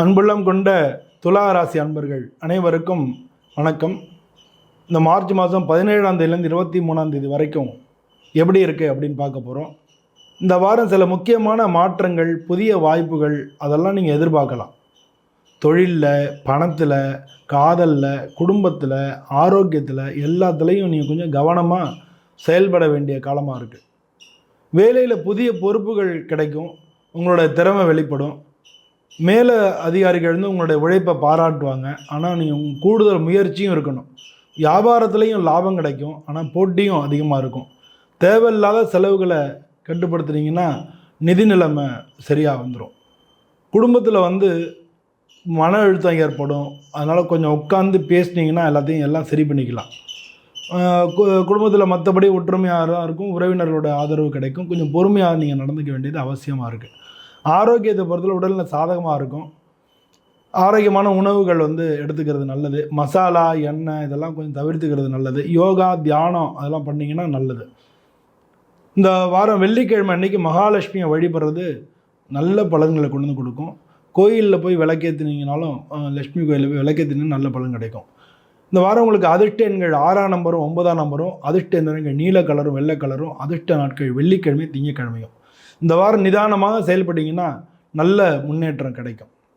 அன்புள்ளம் கொண்ட துலா ராசி அன்பர்கள் அனைவருக்கும் வணக்கம். இந்த மார்ச் மாதம் பதினேழாம் தேதியிலேருந்து இருபத்தி மூணாம் தேதி வரைக்கும் எப்படி இருக்குது அப்படின்னு பார்க்க போகிறோம் இந்த வாரம் சில முக்கியமான மாற்றங்கள் புதிய வாய்ப்புகள் அதெல்லாம் நீங்கள் எதிர்பார்க்கலாம். தொழிலில் பணத்தில் காதலில் குடும்பத்தில் ஆரோக்கியத்தில் எல்லாத்துலேயும் நீங்கள் கொஞ்சம் கவனமாக செயல்பட வேண்டிய காலமாக இருக்குது வேலையில் புதிய பொறுப்புகள் கிடைக்கும். உங்களோட திறமை வெளிப்படும். மேலே அதிகாரிகள் வந்து உங்களுடைய உழைப்பை பாராட்டுவாங்க. ஆனால் நீங்கள் கூடுதல் முயற்சியும் இருக்கணும். வியாபாரத்துலேயும் லாபம் கிடைக்கும். ஆனால் போட்டியும் அதிகமாக இருக்கும். தேவையில்லாத செலவுகளை கட்டுப்படுத்துனீங்கன்னா நிதி நிலைமை சரியாக வந்துடும் குடும்பத்தில் வந்து மன அழுத்தம் ஏற்படும். அதனால் கொஞ்சம் உட்காந்து பேசுனீங்கன்னா எல்லாத்தையும் எல்லாம் சரி பண்ணிக்கலாம். குடும்பத்தில் மற்றபடி ஒற்றுமையாக தான் இருக்கும் உறவினர்களோட ஆதரவு கிடைக்கும். கொஞ்சம் பொறுமையாக நீங்கள் நடந்துக்க வேண்டியது அவசியமாக இருக்குது ஆரோக்கியத்தை பொறுத்தவரை உடலில் சாதகமாக இருக்கும். ஆரோக்கியமான உணவுகள் வந்து எடுத்துக்கிறது நல்லது. மசாலா எண்ணெய் இதெல்லாம் கொஞ்சம் தவிர்த்துக்கிறது நல்லது. யோகா தியானம் அதெல்லாம் பண்ணிங்கன்னா நல்லது. இந்த வாரம் வெள்ளிக்கிழமை அன்றைக்கி மகாலட்சுமியை வழிபடுறது நல்ல பலன்களை கொண்டு வந்து கொடுக்கும். கோயிலில் போய் விளக்கேற்றினீங்கனாலும் லட்சுமி கோயிலில் போய் விளக்கேற்றினா நல்ல பலன் கிடைக்கும். இந்த வாரம் உங்களுக்கு அதிர்ஷ்ட எண்கள் ஆறாம் நம்பரும் ஒன்பதாம் நம்பரும் அதிர்ஷ்ட எண்கள் நீல கலரும் வெள்ளை கலரும் அதிர்ஷ்ட நாட்கள் வெள்ளிக்கிழமை திங்கக்கிழமையும். இந்த வாரம் நிதானமாக செயல்பட்டீங்கன்னா நல்ல முன்னேற்றம் கிடைக்கும்.